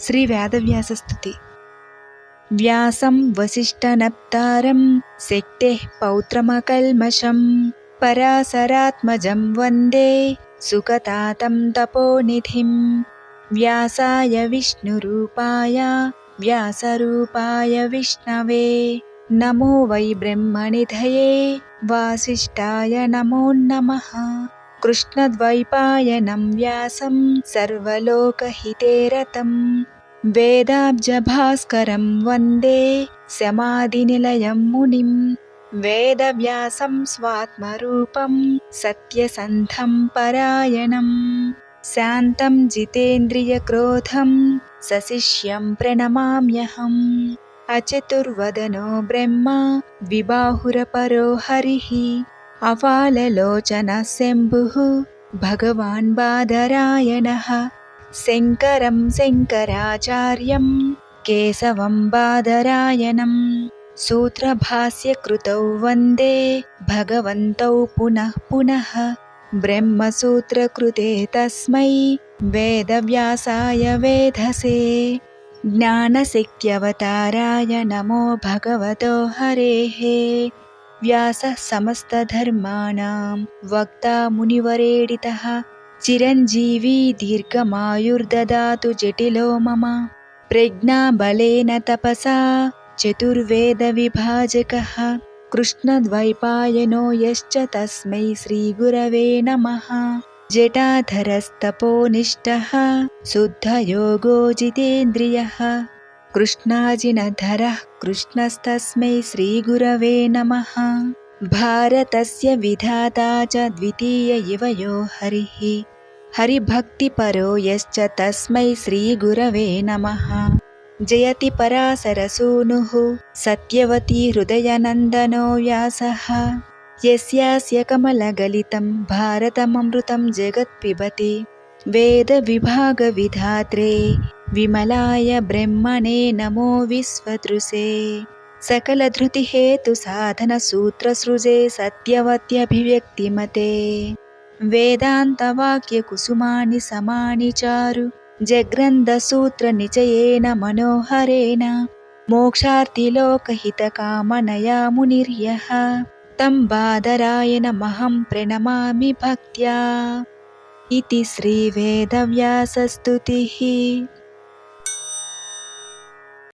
శ్రీ వేదవ్యాసస్తుతి వ్యాసం వసిష్ఠనప్తారం శక్తేః పౌత్రమకల్మషం పరాశరాత్మజం వందే సుగతాతం తపోనిధిం. వ్యాసాయ విష్ణురూపాయ వ్యాసరూపాయ విష్ణవే. నమో వై బ్రహ్మనిధయే వాసిష్ఠాయ నమో నమః. कृष्णद्वैपायनं व्यासं सर्वलोकहिते रतं वेदाब्जभास्करं वन्दे समाधिनिलयं मुनिं वेदव्यासं स्वात्मरूपं सत्यसन्धं परायणं शान्तं जितेन्द्रियक्रोधं सशिष्यं प्रणमाम्यहम् अचतुर्वदनो ब्रह्मा विबाहुरपरो हरिः अवाललोचनः शम्भुः भगवान् बादरायणः शङ्करं शङ्कराचार्यं केशवं बादरायणं सूत्रभाष्यकृतौ वन्दे भगवन्तौ पुनः पुनः ब्रह्मसूत्रकृते तस्मै वेदव्यासाय वेधसे ज्ञानशक्त्यवताराय नमो भगवतो हरेः व्यासः समस्तधर्माणां वक्ता मुनिवरेडितः चिरञ्जीवी दीर्घमायुर्ददातु जटिलो मम प्रज्ञाबलेन तपसा चतुर्वेदविभाजकः कृष्णद्वैपायनो यश्च तस्मै श्रीगुरवे नमः जटाधरस्तपोनिष्ठः शुद्धयोगो जितेन्द्रियः कृष्णाजिनधरः कृष्णस्तस्मै श्रीगुरवे नमः भारतस्य विधाता च द्वितीय इव यो हरिः हरिभक्तिपरो यश्च तस्मै श्रीगुरवे नमः जयति पराशरसूनुः सत्यवती हृदयनन्दनो व्यासः यस्यास्य कमलगलितं भारतममृतं जगत्पिबति वेदविभागविधात्रे विमलाय ब्रह्मणे नमो विश्वदृशे सकलधृतिहेतुसाधनसूत्रसृजे सत्यवत्यभिव्यक्तिमते वेदान्तवाक्यकुसुमानि समानि चारु जग्रन्थसूत्रनिचयेन मनोहरेण मोक्षार्थिलोकहितकामनया मुनिर्यः तं बादरायणमहं प्रणमामि भक्त्या इति श्रीवेदव्यासस्तुतिः